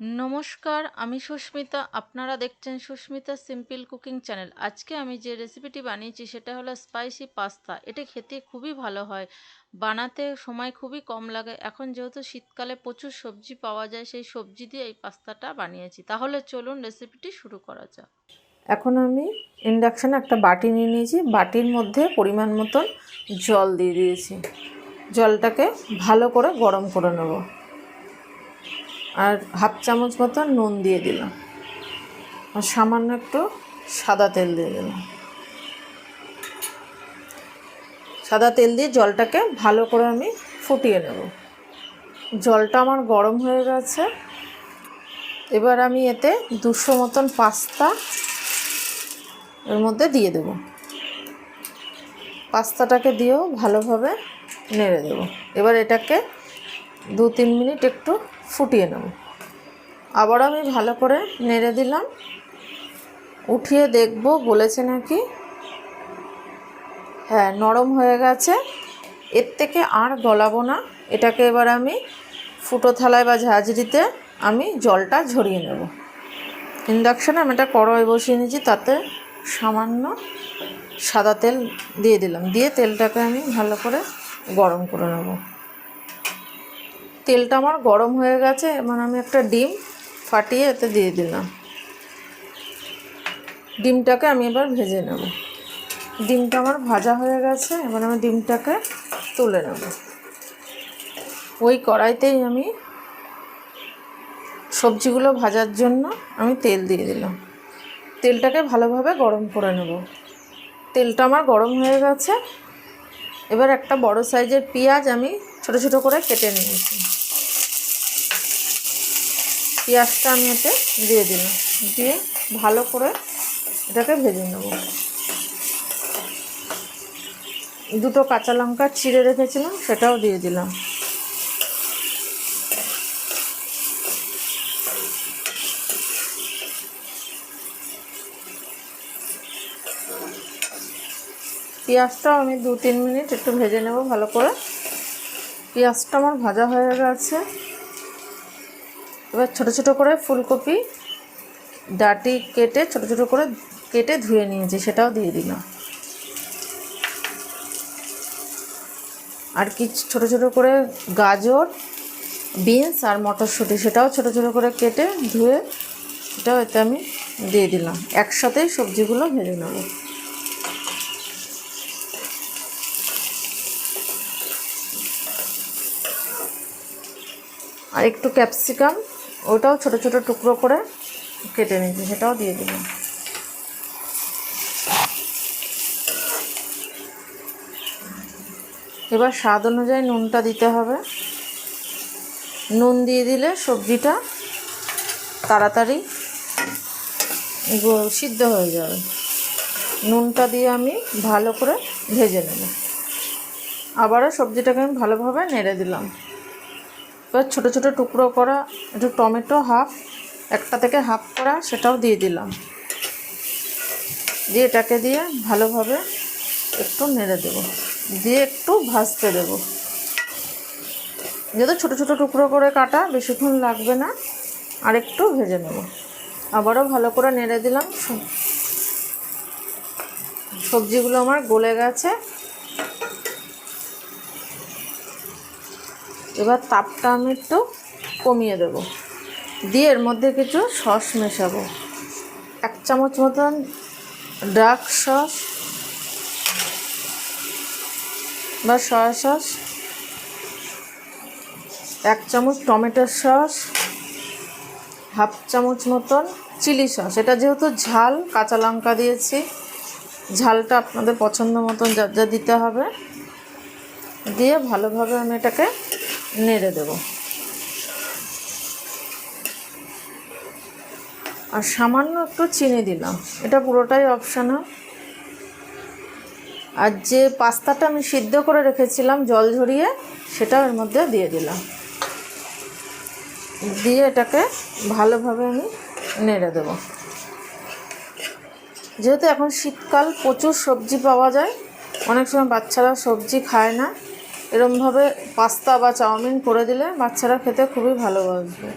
নমস্কার, আমি সুস্মিতা। আপনারা দেখছেন সুস্মিতা সিম্পল কুকিং চ্যানেল। আজকে আমি যে রেসিপিটি বানিয়েছি সেটা হলো স্পাইসি পাস্তা এটা খেতে খুবই ভালো হয়। বানাতে সময় খুবই কম লাগে। এখন যেহেতু শীতকালে প্রচুর সবজি পাওয়া যায়, সেই সবজি দিয়ে এই পাস্তাটা বানিয়েছি। তাহলে চলুন রেসিপিটি শুরু করা যাক। এখন আমি ইন্ডাকশানে একটা বাটি নিয়ে নিয়েছি। বাটির মধ্যে পরিমাণ মতন জল দিয়ে দিয়েছি। জলটাকে ভালো করে গরম করে নেব। আর হাফ চামচ মতো নুন দিয়ে দিলাম। আর সামান্য একটু সাদা তেল দিয়ে দিলাম। সাদা তেল দিয়ে জলটাকে ভালো করে আমি ফুটিয়ে নেব। জলটা আমার গরম হয়ে গেছে। এবার আমি এতে দুশো মতন পাস্তা এর মধ্যে দিয়ে দেব। পাস্তাটাকে দিয়েও ভালোভাবে নেড়ে দেব। এবার এটাকে দু তিন মিনিট একটু ফুটিয়ে নেব। আবার আমি ভালো করে নেড়ে দিলাম। উঠিয়ে দেখব, বলেছে নাকি? হ্যাঁ নরম হয়ে গেছে। এর থেকে আর গলাবো না। এটাকে এবার আমি ফুটো থালায় বা ঝাঁঝরিতে আমি জলটা ঝরিয়ে নেব। ইন্ডাকশানে আমি একটা কড়াই বসিয়ে নিয়েছি, তাতে সামান্য সাদা তেল দিয়ে দিলাম। দিয়ে তেলটাকে আমি ভালো করে গরম করে নেব। তেলটা আমার গরম হয়ে গেছে, এবার আমি একটা ডিম ফাটিয়ে এতে দিয়ে দিলাম। ডিমটাকে আমি এবার ভেজে নেব। ডিমটা আমার ভাজা হয়ে গেছে, এবার আমি ডিমটাকে তুলে নেব। ওই কড়াইতেই আমি সবজিগুলো ভাজার জন্য আমি তেল দিয়ে দিলাম। তেলটাকে ভালোভাবে গরম করে নেব। তেলটা আমার গরম হয়ে গেছে, এবার একটা বড় সাইজের পেঁয়াজ আমি ছোট ছোট করে কেটে নিয়েছি। পেঁয়াজটা আমি এতে দিয়ে দিলাম। দিয়ে ভালো করে এটাকে ভেজে নেব। দুটো কাঁচা লঙ্কা চিড়ে রেখেছিলাম, সেটাও দিয়ে দিলাম। পেঁয়াজটাও আমি দু তিন মিনিট একটু ভেজে নেব ভালো করে। পেঁয়াজটা আমার ভাজা হয়ে গেছে। এবার ছোট ছোট করে ফুলকপি ডাটি কেটে, ছোট ছোট করে কেটে ধুয়ে নিয়েছি, সেটাও দিয়ে দিলাম। আর কি ছোট ছোট করে গাজর, বিনস আর মটরশুঁটি, সেটাও ছোট ছোট করে কেটে ধুয়ে সেটাও এতে আমি দিয়ে দিলাম। একসাথেই সবজিগুলো ভেজে নেব। আর একটু ক্যাপসিকাম ওটাও ছোট ছোট টুকরো করে কেটে নিয়েছি, সেটাও দিয়ে দিলাম। এবার স্বাদ অনুযায়ী নুনটা দিতে হবে। নুন দিয়ে দিলে সবজিটা তাড়াতাড়ি সিদ্ধ হয়ে যাবে। নুনটা দিয়ে আমি ভালো করে ভেজে নেব। আবারও সবজিটাকে আমি ভালোভাবে নেড়ে দিলাম। এবার ছোটো ছোটো টুকরো করা একটু টমেটো হাফ, একটা থেকে হাফ করা সেটাও দিয়ে দিলাম। দিয়ে এটাকে দিয়ে ভালোভাবে একটু নেড়ে দেব। দিয়ে একটু ভাজতে দেব। যেহেতু ছোটো ছোটো টুকরো করে কাটা, বেশিক্ষণ লাগবে না, আর একটু ভেজে নেব। আবারও ভালো করে নেড়ে দিলাম। সবজিগুলো আমার গলে গেছে। এবার তাপটা আমি একটু কমিয়ে দেব। দিয়ে এর মধ্যে কিছু সস মেশাবো। এক চামচ মতন ডার্ক সস বা সয়া সস, এক চামচ টমেটোর সস, হাফ চামচ মতন চিলি সস। এটা যেহেতু ঝাল, কাঁচা লঙ্কা দিয়েছি, ঝালটা আপনাদের পছন্দ মতন যা যা দিতে হবে। দিয়ে ভালোভাবে আমি এটাকে নেড়ে দেব। আর সামান্য একটু চিনি দিলাম। এটা পুরোটাই অপশানাল আর যে পাস্তাটা আমি সিদ্ধ করে রেখেছিলাম জল ঝরিয়ে, সেটা এর মধ্যে দিয়ে দিলাম। দিয়ে এটাকে ভালোভাবে আমি নেড়ে দেব। যেহেতু এখন শীতকাল, প্রচুর সবজি পাওয়া যায়, অনেক সময় বাচ্চারা সবজি খায় না। এরমভাবে পাস্তা বা চাউমিন করে দিলে বাচ্চারা খেতে খুবই ভালোবাসবে।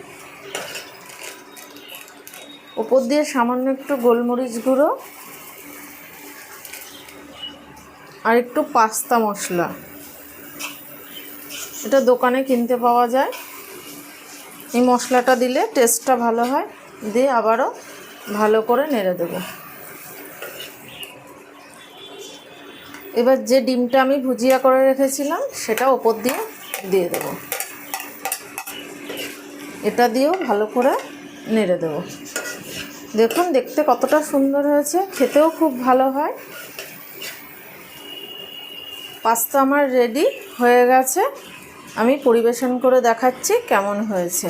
ওপর দিয়ে সামান্য একটু গোলমরিচ গুঁড়ো আর একটু পাস্তা মশলা। এটা দোকানে কিনতে পাওয়া যায়। এই মশলাটা দিলে টেস্টটা ভালো হয়। দিয়ে আবারও ভালো করে নেড়ে দেবো। এবার যে ডিমটা আমি ভুজিয়া করে রেখেছিলাম, সেটা ওপর দিয়ে দিয়ে দেবো। এটা দিয়েও ভালো করে নেড়ে দেবো। দেখুন, দেখতে কতটা সুন্দর হয়েছে, খেতেও খুব ভালো হয়। পাস্তা আমার রেডি হয়ে গেছে। আমি পরিবেশন করে দেখাচ্ছি কেমন হয়েছে।